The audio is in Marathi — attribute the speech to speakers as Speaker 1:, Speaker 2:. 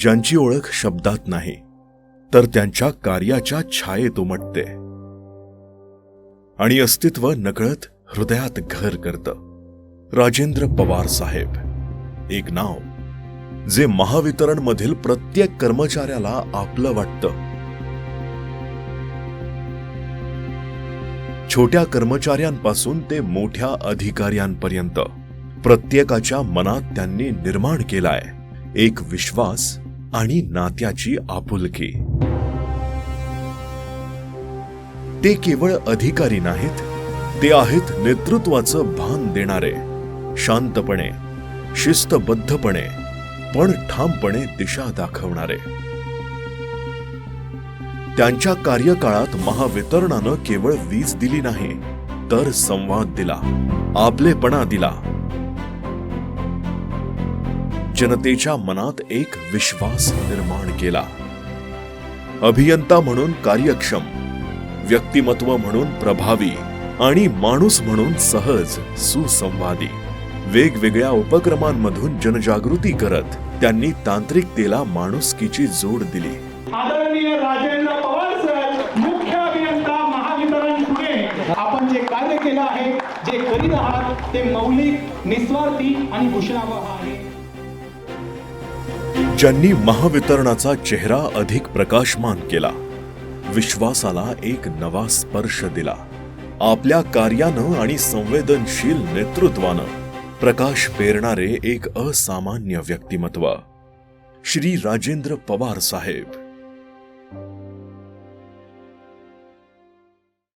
Speaker 1: ज्यांची ओळख शब्दात नाही तर त्यांच्या कार्याच्या छायेत उमटते. आणि अस्तित्व नकळत हृदयात घर करतं. राजेंद्र पवार साहेब एक नाव जे महावितरण मधील प्रत्येक कर्मचाऱ्याला आपलं वाटतं. छोट्या कर्मचाऱ्यांपासून ते मोठ्या अधिकाऱ्यांपर्यंत प्रत्येकाच्या मनात त्यांनी निर्माण केलाय एक विश्वास आणि नात्याची आपुलकी. ते केवळ अधिकारी नाहीत ते आहेत नेतृत्वाचं भान देणारे. शांतपणे शिस्तबद्धपणे पण ठामपणे दिशा दाखवणारे. त्यांच्या कार्यकाळात महावितरणानं केवळ वीज दिली नाही तर संवाद दिला आपलेपणा दिला. जनतेच्या मनात एक विश्वास निर्माण केला. अभियंता म्हणून कार्यक्षम व्यक्तिमत्व म्हणून प्रभावी आणि माणूस म्हणून सहज सुसंवादी. वेगवेगळ्या उपक्रमांमधून जनजागृती करत त्यांनी तांत्रिकतेला माणुसकीची जोड दिली.
Speaker 2: आदरणीय राजेंद्र पवार सर मुख्य अभियंता महावितरण पुणे. आपण जे कार्य केलं आहे जे करीत आहात ते मौलिक निस्वार्थी आणि भूषणावह आहे.
Speaker 1: ज्यांनी महावितरणाचा चेहरा अधिक प्रकाशमान केला विश्वासाला एक नवा स्पर्श दिला. आपल्या कार्यानं आणि संवेदनशील नेतृत्वानं प्रकाश पेरणारे एक असामान्य व्यक्तिमत्व. श्री राजेंद्र पवार साहेब.